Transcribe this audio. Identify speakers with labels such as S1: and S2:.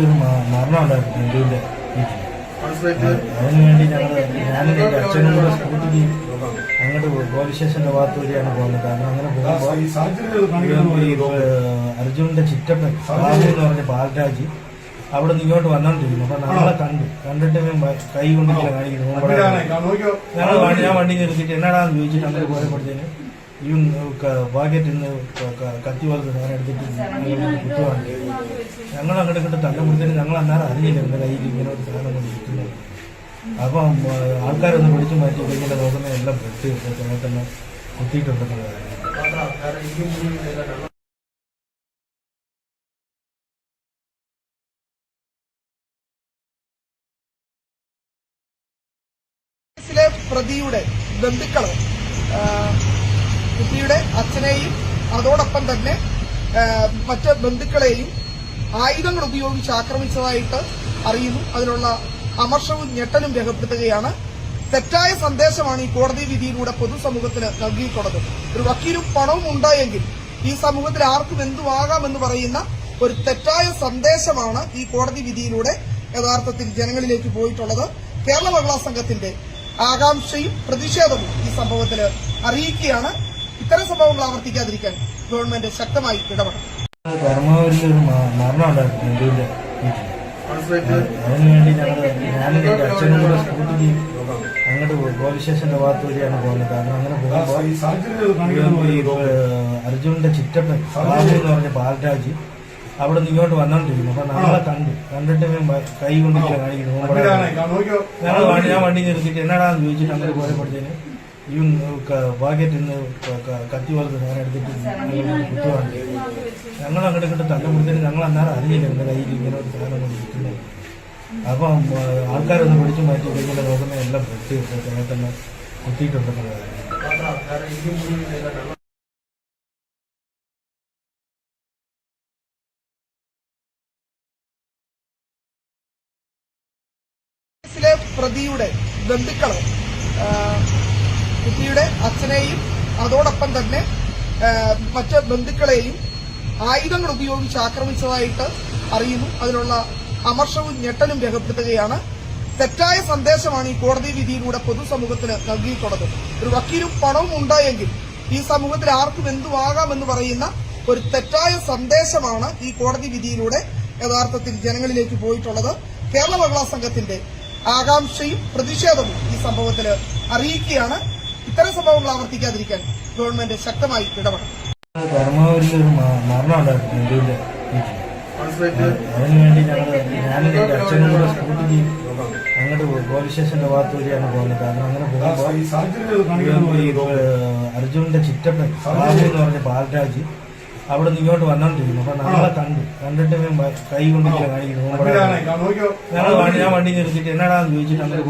S1: ഒരു മരണം ഉണ്ടായിരുന്നു ഹിന്ദുവിന്റെ വീട്ടിൽ. അതിനു വേണ്ടി ഞങ്ങൾ ഞാനും എന്റെ അച്ഛനും കൂടെ സ്കൂട്ടിക്ക് അങ്ങോട്ട് പോയി. പോലീസ് സ്റ്റേഷന്റെ ഭാഗത്ത് വഴിയാണ് പോകുന്നത്. കാരണം അങ്ങനെ പോകുമ്പോൾ അർജുനന്റെ ചിറ്റപ്പൻ എന്ന് പറഞ്ഞ പാൽരാജ് അവിടെ നിന്ന് ഇങ്ങോട്ട് വന്നോണ്ടിരിക്കുന്നു. അപ്പൊ നമ്മളെ കണ്ടു. കണ്ടിട്ട് കൈ കൊണ്ടിങ്ങനെ കാണിക്കുന്നു. ഞങ്ങൾ ഞാൻ വണ്ടി നിർത്തിയിട്ട് എന്നാടാന്ന് ചോദിച്ചിട്ട് അങ്ങനെ പോയപ്പോഴത്തേന് നിന്ന് ఒక ക- കത്തി സാധനം എടുത്തിട്ട് കുത്തുവാണ്. ഞങ്ങൾ അങ്ങോട്ട് ഇങ്ങോട്ട് തള്ളുമ്പോഴത്തേന് ഞങ്ങൾ അന്നേരം അറിയില്ല എന്റെ കയ്യിൽ ഇങ്ങനെ ഒരു സാധനം കൊണ്ട് ഇരിക്കുന്നത്. അപ്പം ആൾക്കാരൊന്ന് പിടിച്ചു മാറ്റി ഇങ്ങനെ നോക്കുന്ന എല്ലാം പെട്ട് തന്നെ കുത്തിയിട്ടുണ്ടെന്നുള്ള
S2: പ്രതിയുടെ ബന്ധുക്കൾ കുട്ടിയുടെ അച്ഛനെയും അതോടൊപ്പം തന്നെ മറ്റ് ബന്ധുക്കളെയും ആയുധങ്ങൾ ഉപയോഗിച്ച് ആക്രമിച്ചതായിട്ട് അറിയുന്നു. അതിനുള്ള അമർഷവും ഞെട്ടലും രേഖപ്പെടുത്തുകയാണ്. തെറ്റായ സന്ദേശമാണ് ഈ കോടതി വിധിയിലൂടെ പൊതുസമൂഹത്തിന് നൽകിയിട്ടുള്ളത്. ഒരു വക്കീലും പണവും ഉണ്ടായെങ്കിൽ ഈ സമൂഹത്തിൽ ആർക്കും എന്തുവാകാമെന്ന് പറയുന്ന ഒരു തെറ്റായ സന്ദേശമാണ് ഈ കോടതി വിധിയിലൂടെ യഥാർത്ഥത്തിൽ ജനങ്ങളിലേക്ക് പോയിട്ടുള്ളത്. കേരള മഹിളാ സംഘത്തിന്റെ ആകാംക്ഷയും പ്രതിഷേധവും ഈ സംഭവത്തിൽ അറിയിക്കുകയാണ്. ഇത്തരം സംഭവങ്ങൾ ആവർത്തിക്കാതിരിക്കാൻ ഗവൺമെന്റ് ശക്തമായി ഇടപെടണം.
S1: പരമാവധി മരണം ഉണ്ടായിരുന്നു അതിനു വേണ്ടി ഞങ്ങൾ ഞാനും എന്റെ അച്ഛനും കൂടെ അങ്ങോട്ട് പോയി. പോലീസ് സ്റ്റേഷന്റെ ഭാഗത്ത് വഴിയാണ് പോകുന്നത്. കാരണം അങ്ങനെ പോകുമ്പോൾ ഈ അർജുനന്റെ ചിറ്റപ്പൻ ബാബു എന്ന് പറഞ്ഞ പാൽരാജ് അവിടെ നിന്ന് ഇങ്ങോട്ട് വന്നോണ്ടിരിക്കുന്നു. അപ്പൊ നമ്മളെ കണ്ടു. കണ്ടിട്ട് കൈ കൊണ്ടിങ്ങനെ കാണിക്കുന്നു. ഞങ്ങൾ വണ്ടി ഞാൻ വണ്ടി നിർത്തിയിട്ട് എന്നാടാന്ന് ചോദിച്ചിട്ട് അങ്ങനെ പോയപ്പോഴത്തേന് നിന്ന് ക- ക- കത്തി പോലത്തെ സാധനം എടുത്തിട്ട് ഞങ്ങൾ അങ്ങോട്ട് ഇങ്ങോട്ട് കൊടുത്തിട്ട് ഞങ്ങൾ അന്നേരം അറിയില്ല എന്റെ കയ്യിൽ ഇങ്ങനെ ഒരു സാധനം കൊണ്ട് ഇരിക്കുന്നത് അപ്പം ആൾക്കാരൊന്ന് പിടിച്ചു മാറ്റി ഇങ്ങനെ നോക്കുന്ന എല്ലാം പൊട്ടി തന്നെ കുത്തിയിട്ടുണ്ടെന്നുള്ള കാര്യം
S2: കേസിലെ പ്രതിയുടെ ബന്ധുക്കൾ കുട്ടിയുടെ അച്ഛനെയും അതോടൊപ്പം തന്നെ മറ്റ് ബന്ധുക്കളെയും ആയുധങ്ങൾ ഉപയോഗിച്ച് ആക്രമിച്ചതായിട്ട് അറിയുന്നു. അതിനുള്ള അമർഷവും ഞെട്ടലും രേഖപ്പെടുത്തുകയാണ്. തെറ്റായ സന്ദേശമാണ് ഈ കോടതി വിധിയിലൂടെ പൊതുസമൂഹത്തിന് നൽകിയിട്ടുള്ളത്. ഒരു വക്കീലും പണവും ഉണ്ടായെങ്കിൽ ഈ സമൂഹത്തിൽ ആർക്കും എന്തുവാകാമെന്ന് പറയുന്ന ഒരു തെറ്റായ സന്ദേശമാണ് ഈ കോടതി വിധിയിലൂടെ യഥാർത്ഥത്തിൽ ജനങ്ങളിലേക്ക് പോയിട്ടുള്ളത്. കേരള മഹിളാ സംഘത്തിന്റെ ആകാംക്ഷയും പ്രതിഷേധവും ഈ സംഭവത്തിൽ അറിയിക്കുകയാണ്. ഇത്തരം സംഭവങ്ങൾ ആവർത്തിക്കാതിരിക്കാൻ ഗവൺമെന്റ് ശക്തമായി ഇടപെടണം.
S1: പരമാവധി ഒരു മരണം ഉണ്ടായിരുന്നു നെല്ലൂരിലെ അതിനുവേണ്ടി അതിനു വേണ്ടി ഞങ്ങൾ ഞാനും എന്റെ അച്ഛനും കൂടെ സ്കൂട്ടിക്ക് അങ്ങോട്ട്. പോലീസ് സ്റ്റേഷന്റെ ഭാഗത്ത് വഴിയാണ് പോകുന്നത്. കാരണം അങ്ങനെ പോകുമ്പോൾ അർജുനന്റെ ചിറ്റപ്പൻ ബാബു എന്ന് പറഞ്ഞ പാൽരാജ് അവിടെ നിന്ന് ഇങ്ങോട്ട് വന്നോണ്ടിരിക്കുന്നു അപ്പൊ നാളെ കണ്ടു. കണ്ടിട്ട് കൈ കൊണ്ടിങ്ങനെ കാണിക്കുന്നു. ഞാൻ വണ്ടി നിർത്തിയിട്ട് എന്നാടാന്ന് ചോദിച്ചിട്ട് അങ്ങനെ.